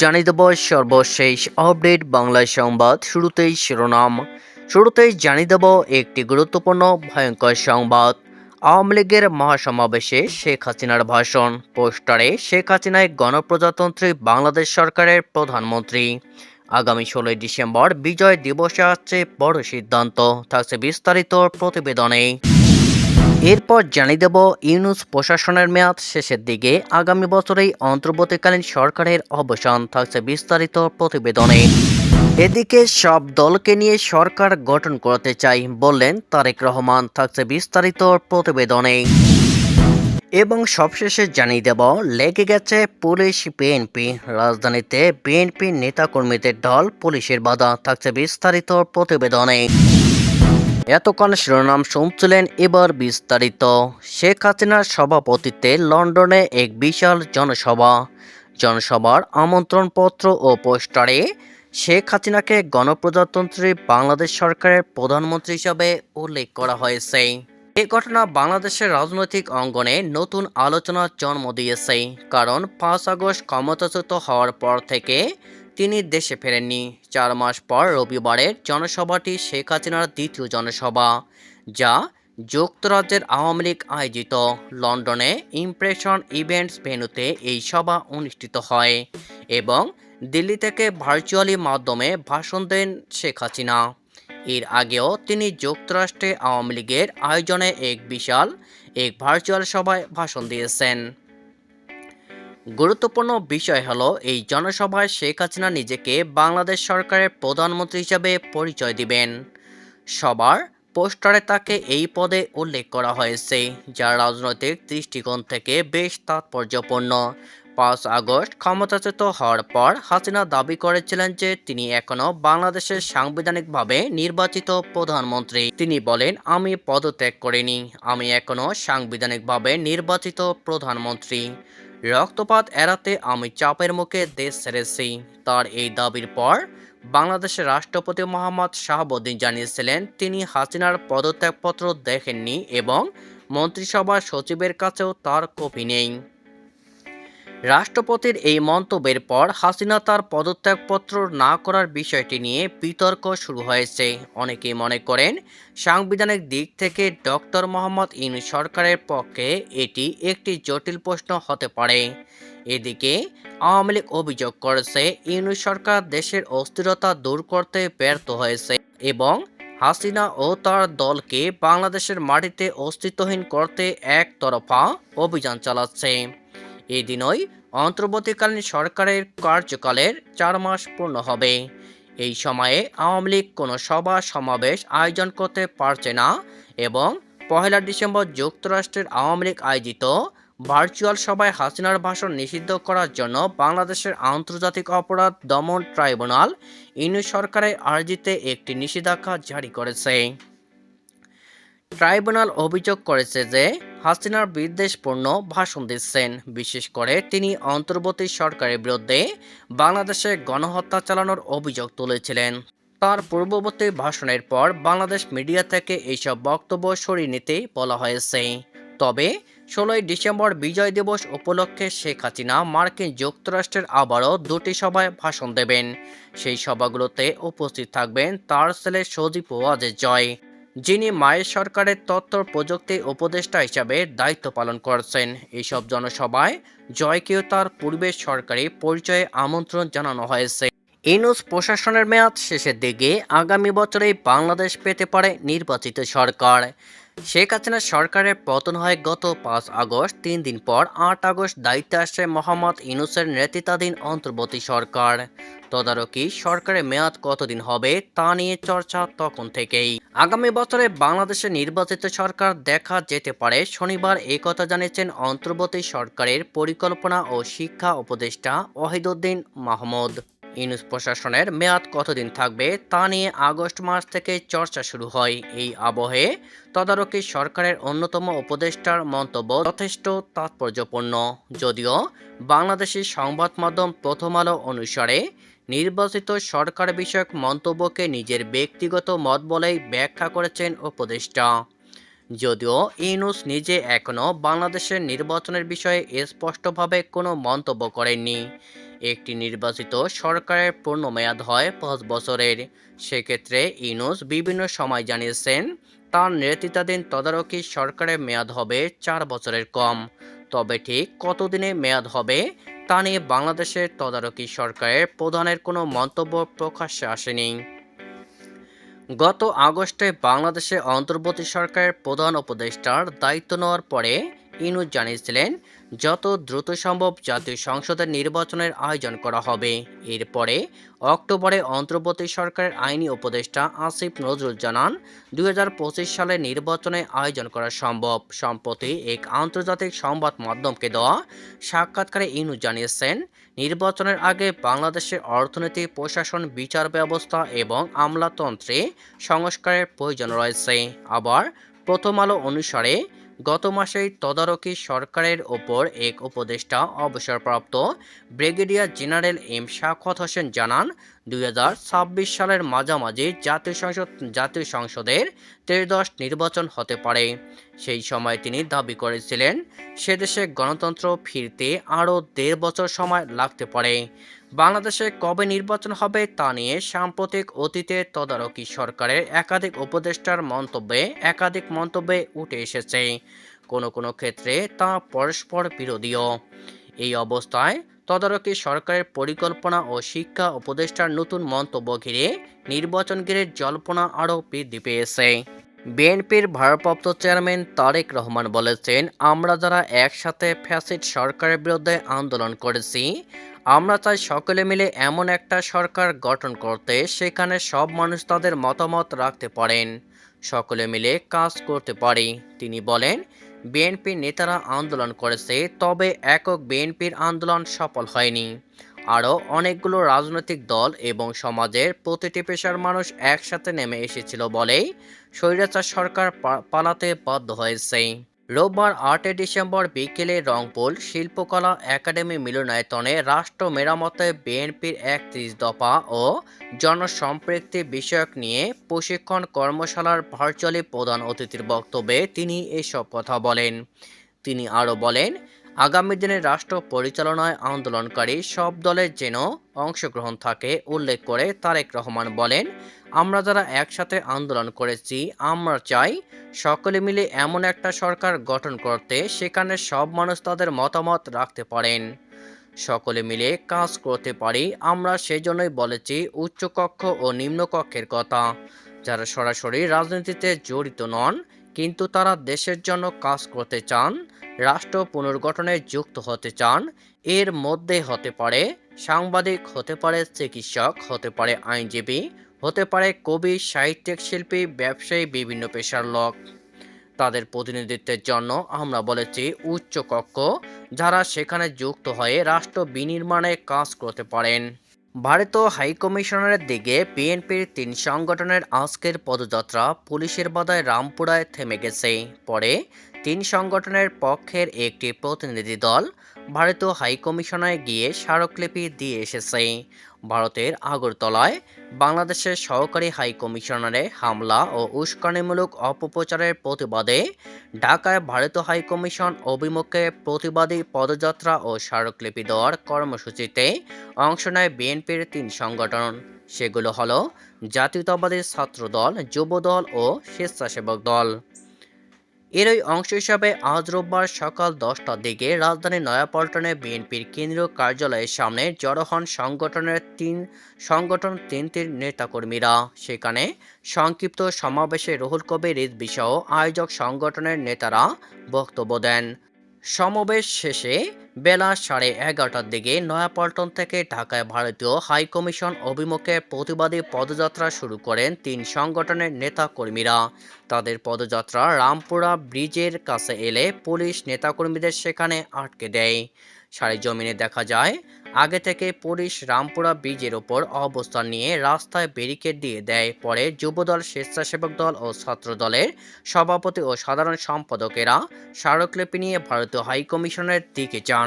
জানিয়ে দেব সর্বশেষ আপডেট বাংলা সংবাদ শুরুতেই শিরোনাম। শুরুতেই জানিয়ে দেব একটি গুরুত্বপূর্ণ, ভয়ঙ্কর সংবাদ। আওয়ামী লীগের মহাসমাবেশে শেখ হাসিনার ভাষণ। পোস্টারে শেখ হাসিনায় গণপ্রজাতন্ত্রী বাংলাদেশ সরকারের প্রধানমন্ত্রী। আগামী ষোলোই ডিসেম্বর বিজয় দিবসে আসছে বড় সিদ্ধান্ত। থাকছে বিস্তারিত প্রতিবেদনে। এরপর জানিয়ে দেব, ইউনুস প্রশাসনের মেয়াদ শেষের দিকে আগামী বছরেই অন্তর্বর্তীকালীন সরকারের অবসান থাকছে বিস্তারিত প্রতিবেদনে। এদিকে সব দলকে নিয়ে সরকার গঠন করতে চাই বললেন তারেক রহমান, থাকছে বিস্তারিত প্রতিবেদনে। এবং সবশেষে জানিয়ে দেব, লেগে গেছে পুলিশ, বিএনপি। রাজধানীতে বিএনপি নেতাকর্মীদের দল পুলিশের বাধা, থাকছে বিস্তারিত প্রতিবেদনে। এতক্ষণ শিরোনাম শুনছিলেন এবার বিস্তারিত। শেখ হাসিনার সভাপতিত্বে লন্ডনে এক বিশাল জনসভা। জনসভার আমন্ত্রণপত্র ও পোস্টারে শেখ হাসিনাকে গণপ্রজাতন্ত্রী বাংলাদেশ সরকারের প্রধানমন্ত্রী হিসাবে উল্লেখ করা হয়েছে। এ ঘটনা বাংলাদেশের রাজনৈতিক অঙ্গনে নতুন আলোচনার জন্ম দিয়েছে। কারণ পাঁচ আগস্ট ক্ষমতাচ্যুত হওয়ার পর থেকে তিনি দেশে ফেরেননি। চার মাস পর রবিবারের জনসভাটি শেখ হাসিনার দ্বিতীয় জনসভা, যা যুক্তরাজ্যের আওয়ামী লীগ আয়োজিত। লন্ডনে ইমপ্রেশন ইভেন্টস ভেন্যুতে এই সভা অনুষ্ঠিত হয় এবং দিল্লি থেকে ভার্চুয়ালি মাধ্যমে ভাষণ দেন শেখ হাসিনা। এর আগেও তিনি যুক্তরাষ্ট্রে আওয়ামী লীগের আয়োজনে এক বিশাল, এক ভার্চুয়াল সভায় ভাষণ দিয়েছেন। গুরুত্বপূর্ণ বিষয় হলো, এই জনসভায় শেখ হাসিনা নিজেকে বাংলাদেশ সরকারের প্রধানমন্ত্রী হিসাবে পরিচয় দিবেন। সবার পোস্টারে তাকে এই পদে উল্লেখ করা হয়েছে যা রাজনৈতিক দৃষ্টিকোণ থেকে বেশ তাৎপর্যপূর্ণ। পাঁচ আগস্ট ক্ষমতাচ্যুত হওয়ার পর হাসিনা দাবি করেছিলেন যে তিনি এখনও বাংলাদেশের সাংবিধানিকভাবে নির্বাচিত প্রধানমন্ত্রী। তিনি বলেন, আমি পদত্যাগ করিনি, আমি এখনও সাংবিধানিকভাবে নির্বাচিত প্রধানমন্ত্রী। রক্তপাত এড়াতে আমি চাপের মুখে দেশ ছেড়েছি। তার এই দাবির পর বাংলাদেশের রাষ্ট্রপতি মোহাম্মদ শাহাবুদ্দিন জানিয়েছিলেন, তিনি হাসিনার পদত্যাগপত্র দেখেননি এবং মন্ত্রিসভার সচিবের কাছেও তার কপি নেই। রাষ্ট্রপতির এই মন্তব্যের পর হাসিনা তার পদত্যাগপত্র না করার বিষয়টি নিয়ে বিতর্ক শুরু হয়েছে। অনেকেই মনে করেন, সাংবিধানিক দিক থেকে ডক্টর মোহাম্মদ ইন সরকারের পক্ষে এটি একটি জটিল প্রশ্ন হতে পারে। এদিকে, আওয়ামী লীগ অভিযোগ করেছে ইউনু সরকার দেশের অস্থিরতা দূর করতে ব্যর্থ হয়েছে এবং হাসিনা ও তার দলকে বাংলাদেশের মাটিতে অস্তিত্বহীন করতে একতরফা অভিযান চালাচ্ছে। এই দিনই অন্তর্বর্তীকালীন সরকারের কার্যকালের চার মাস পূর্ণ হবে। এই সময়ে আওয়ামী লীগ কোনো সভা, সমাবেশ, আয়োজন করতে পারছে না এবং পহেলা ডিসেম্বর যুক্তরাষ্ট্রের আওয়ামী লীগ আয়োজিত ভার্চুয়াল সভায় হাসিনার ভাষণ নিষিদ্ধ করার জন্য বাংলাদেশের আন্তর্জাতিক অপরাধ দমন ট্রাইব্যুনাল ইনু সরকারের আর্জিতে একটি নিষেধাজ্ঞা জারি করেছে। ট্রাইব্যুনাল অভিযোগ করেছে যে হাসিনার বিদ্বেষপূর্ণ ভাষণ দিচ্ছেন। বিশেষ করে তিনি অন্তর্বর্তী সরকারের বিরুদ্ধে বাংলাদেশে গণহত্যা চালানোর অভিযোগ তুলেছিলেন। তার পূর্ববর্তী ভাষণের পর বাংলাদেশ মিডিয়া থেকে এইসব বক্তব্য সরিয়ে নিতে বলা হয়েছে। তবে, ষোলোই ডিসেম্বর বিজয় দিবস উপলক্ষে শেখ হাসিনা মার্কিন যুক্তরাষ্ট্রের আবারও দুটি সভায় ভাষণ দেবেন। সেই সভাগুলোতে উপস্থিত থাকবেন তার ছেলে সজীব ওয়াজের জয়। যিনি মায়ের সরকারের তথ্য প্রযুক্তি, উপদেষ্টা হিসাবে দায়িত্ব পালন করছেন। এইসব জনসভায় জয়কেও তার পূর্বের সরকারি পরিচয়ে আমন্ত্রণ জানানো হয়েছে। ইনুস প্রশাসনের মেয়াদ শেষের দিকে আগামী বছরেই বাংলাদেশ পেতে পারে নির্বাচিত সরকার। শেখ হাসিনা সরকারের পতন হয় গত পাঁচ আগস্ট, তিন দিন পর আট আগস্ট দায়িত্বে আসে মোহাম্মদ ইনুসের নেতৃত্বাধীন অন্তর্বর্তী সরকার। তদারকি সরকারের মেয়াদ কতদিন হবে তা নিয়ে চর্চা তখন থেকেই। আগামী বছরে বাংলাদেশে নির্বাচিত সরকার দেখা যেতে পারে, শনিবার একথা জানিয়েছেন অন্তর্বর্তী সরকারের পরিকল্পনা ও শিক্ষা উপদেষ্টা ওয়াহিদুদ্দিন মাহমুদ। ইউনুস প্রশাসনের মেয়াদ কতদিন থাকবে তা নিয়ে আগস্ট মাস থেকে চর্চা শুরু হয়। এই আবহে তদারকি সরকারের অন্যতম উপদেষ্টার মন্তব্য যথেষ্ট তাৎপর্যপূর্ণ। যদিও বাংলাদেশের সংবাদ মাধ্যম প্রথম আলো অনুসারে নির্বাচিত সরকার বিষয়ক মন্তব্যকে নিজের ব্যক্তিগত মত বলেই ব্যাখ্যা করেছেন উপদেষ্টা। যদিও ইউনুস নিজে এখনও বাংলাদেশের নির্বাচনের বিষয়ে স্পষ্টভাবে কোনো মন্তব্য করেননি। একটি নির্বাচিত সরকারের পূর্ণ মেয়াদ হয় পাঁচ বছরের। সেক্ষেত্রে ইউনুস বিভিন্ন সময় জানিয়েছেন, তার নেতৃত্বাধীন তদারকি সরকারের মেয়াদ হবে চার বছরের কম। তবে ঠিক কতদিনে মেয়াদ হবে, তা নিয়ে বাংলাদেশের তদারকি সরকারের প্রধানের কোনো মন্তব্য প্রকাশ্যে আসেনি। গত আগস্টে বাংলাদেশে অন্তর্বর্তী সরকারের প্রধান উপদেষ্টার দায়িত্ব নেওয়ার পরে ইনুজ জানিয়েছিলেন, যত দ্রুত সম্ভব জাতীয় সংসদের নির্বাচনের আয়োজন করা হবে। এরপরে অক্টোবরে অন্তর্বর্তী সরকারের আইনি উপদেষ্টা আসিফ নজরুল জানান, দুই হাজার পঁচিশ সালে নির্বাচনে আয়োজন করা সম্ভব। সম্প্রতি এক আন্তর্জাতিক সংবাদ মাধ্যমকে দেওয়া সাক্ষাৎকারে ইনুজ জানিয়েছেন, নির্বাচনের আগে বাংলাদেশের অর্থনীতি, প্রশাসন, বিচার ব্যবস্থা এবং আমলাতন্ত্রে সংস্কারের প্রয়োজন রয়েছে। আবার প্রথম আলো অনুসারে গত মাসেই তদারকি সরকারের ওপর এক উপদেষ্টা অবসরপ্রাপ্ত brigadier general M Sakhawat Hossain জানান, দুই হাজার ছাব্বিশ সালের মাঝামাঝি জাতীয় সংসদ জাতীয় সংসদের ত্রয়োদশ নির্বাচন হতে পারে। সেই সময় তিনি দাবি করেছিলেন, সে দেশে গণতন্ত্র ফিরতে আরও দেড় বছর সময় লাগতে পারে। বাংলাদেশে কবে নির্বাচন হবে তা নিয়ে সাম্প্রতিক অতীতে তদারকি সরকারের একাধিক উপদেষ্টার মন্তব্যে একাধিক মন্তব্যে উঠে এসেছে। কোনো কোনো ক্ষেত্রে তা পরস্পর বিরোধীয় এই অবস্থায় তদারকি সরকারের পরিকল্পনা ও শিক্ষা উপদেষ্টার নতুন মন্তব্য ঘিরে নির্বাচন ঘিরে জল্পনা আরও বৃদ্ধি পেয়েছে। বিএনপির ভারপ্রাপ্ত চেয়ারম্যান তারেক রহমান বলেছেন, আমরা যারা একসাথে ফ্যাসিড সরকারের বিরুদ্ধে আন্দোলন করেছি আমরা চাই সকলে মিলে এমন একটা সরকার গঠন করতে সেখানে সব মানুষ তাদের মতামত রাখতে পারেন। সকলে মিলে কাজ করতে পারি। তিনি বলেন বিএনপির নেতারা আন্দোলন করেছে, তবে একক বিএনপির আন্দোলন সফল হয়নি। আরও অনেকগুলো রাজনৈতিক দল এবং সমাজের প্রতিটি পেশার মানুষ একসাথে নেমে এসেছিল বলেই স্বৈরাচার সরকার পালাতে বাধ্য হয়েছে। রোববার আটই ডিসেম্বর বিকেলে রংপুর শিল্পকলা একাডেমি মিলনায়তনে রাষ্ট্র মেরামতে বিএনপির একত্রিশ দফা ও জনসম্পৃক্তি বিষয়ক নিয়ে প্রশিক্ষণ কর্মশালার ভার্চুয়ালি প্রধান অতিথির বক্তব্যে তিনি এসব কথা বলেন। তিনি আরও বলেন আগামী দিনে রাষ্ট্র পরিচালনায় আন্দোলনকারী সব দলের যেন অংশগ্রহণ থাকে, উল্লেখ করে তারেক রহমান বলেন, আমরা যারা একসাথে আন্দোলন করেছি, আমরা চাই সকলে মিলে এমন একটা সরকার গঠন করতে সেখানে সব মানুষ তাদের মতামত রাখতে পারেন। সকলে মিলে কাজ করতে পারি, আমরা সেজন্যই বলেছি উচ্চকক্ষ ও নিম্নকক্ষের কথা। যারা সরাসরি রাজনীতিতে জড়িত নন, কিন্তু তারা দেশের জন্য কাজ করতে চান রাষ্ট্র পুনর্গঠনে যুক্ত হতে চান, এর মধ্যে হতে পারে সাংবাদিক, হতে পারে চিকিৎসক, হতে পারে আইনজীবী, হতে পারে কবি, সাহিত্যিক শিল্পী, ব্যবসায়ী, বিভিন্ন পেশার লোক। তাদের প্রতিনিধিত্বের জন্য আমরা বলেছি উচ্চ কক্ষ, যারা সেখানে যুক্ত হয়ে রাষ্ট্র বিনির্মাণে কাজ করতে পারেন। ভারতীয় হাইকমিশনারের দিকে বিএনপির তিন সংগঠনের আজকের পদযাত্রা পুলিশের বাধায় রামপুরায় থেমে গেছে। পরে তিন সংগঠনের পক্ষের একটি প্রতিনিধি দল ভারতীয় হাইকমিশনে গিয়ে স্মারকলিপি দিয়ে এসেছে। ভারতের আগরতলায় বাংলাদেশের সহকারী হাইকমিশনারে হামলা ও উস্কানিমূলক অপপ্রচারের প্রতিবাদে ঢাকায় ভারতীয় হাইকমিশন অভিমুখে প্রতিবাদী পদযাত্রা ও স্মারকলিপি দেওয়ার কর্মসূচিতে অংশ নেয় বিএনপির তিন সংগঠন। সেগুলো হলো জাতীয়তাবাদী ছাত্রদল, যুবদল ও স্বেচ্ছাসেবক দল। এরই অংশ হিসাবে আজ রোববার সকাল দশটার দিকে রাজধানী নয়াপল্টনে বিএনপির কেন্দ্রীয় কার্যালয়ের সামনে জড়ো হন সংগঠনের তিন, সংগঠন তিনটির নেতাকর্মীরা। সেখানে সংক্ষিপ্ত সমাবেশে রুহুল কবির রিজভী বিষয় আয়োজক সংগঠনের নেতারা বক্তব্য দেন। সমাবেশ শেষে বেলা সাড়ে এগারোটার দিকে নয়াপল্টন থেকে ঢাকায় ভারতীয় হাইকমিশন অভিমুখে প্রতিবাদী পদযাত্রা শুরু করেন তিন সংগঠনের নেতাকর্মীরা। তাদের পদযাত্রা রামপুরা ব্রিজের কাছে এলে পুলিশ নেতাকর্মীদের সেখানে আটকে দেয়। সারিজমিনে দেখা যায়, আগে থেকে পুলিশ রামপুরা ব্রিজের ওপর অবস্থান নিয়ে রাস্তায় ব্যারিকেড দিয়ে দেয়। পরে যুবদল, স্বেচ্ছাসেবক দল ও ছাত্র দলের সভাপতি ও সাধারণ সম্পাদকেরা স্মারকলিপি নিয়ে ভারতীয় হাইকমিশনের দিকে যান।